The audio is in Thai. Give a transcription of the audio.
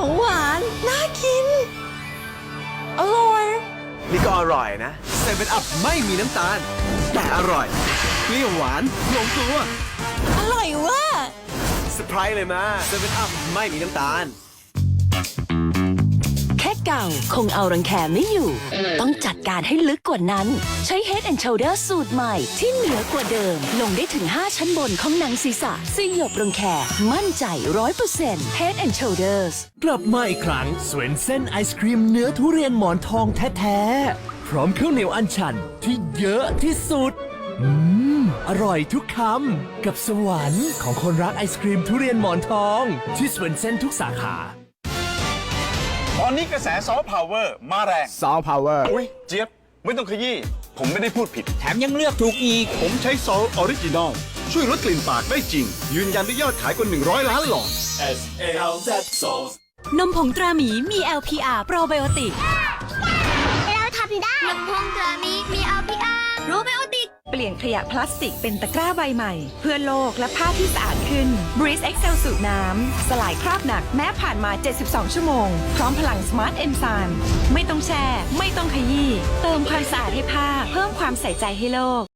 ของหวาน น่ากิน อร่อย นี่ก็อร่อยนะเซเว่นอัพไม่มีน้ำตาล แต่อร่อย เปรี้ยวหวานลงตัวอร่อยว่ะเซอร์ไพรส์เลยมาเซเว่นอัพไม่มีน้ำตาลแค่ เก่า คงเอารังแคไม่อยู่ ต้องจัดการให้ลึกกว่านั้น ใช้ Head and Shoulder สูตรใหม่ ที่เหนือกว่าเดิม ลงได้ถึง 5 ชั้นบนของหนังศีรษะสยบรังแคมั่นใจ 100% Head and Shoulders กลับมาอีกครั้งสวนเส้นไอศครีมเนื้อทุเรียนหมอนทองแท้ๆ พร้อมข้าวเหนียวอันชันที่เยอะที่สุด อืม อร่อยทุกคำ กับสวรรค์ของคนรักไอศครีมทุเรียนหมอนทอง ที่สวนเส้นทุกสาขา ตอนนี้กระแสซอฟต์พาวเวอร์มาแรง ซอฟต์พาวเวอร์ อุ้ยเจี๊ยบ ไม่ต้องขยี้ ผมไม่ได้พูดผิด แถมยังเลือกถูกอีก ผมใช้ซอลออริจินอลช่วยลดกลิ่นปากได้จริง ยืนยันด้วยยอดขายกว่า 100 ล้านหลอดนมผงตราหมีมี LPR โปรไบโอติกเราทำได้นมพงเกลือมีมี ลี่ยนขยะพลาสติกเป็นตะกร้าใบใหม่ เพื่อโลกและผ้าที่สะอาดขึ้น Breeze Excel สูตรน้ำ สลายคราบหนักแม้ผ่านมา 72 ชั่วโมง พร้อมพลัง Smart Enzyme ไม่ต้องแช่ ไม่ต้องขยี้เติมความสะอาดให้ผ้า เพิ่มความใส่ใจให้โลก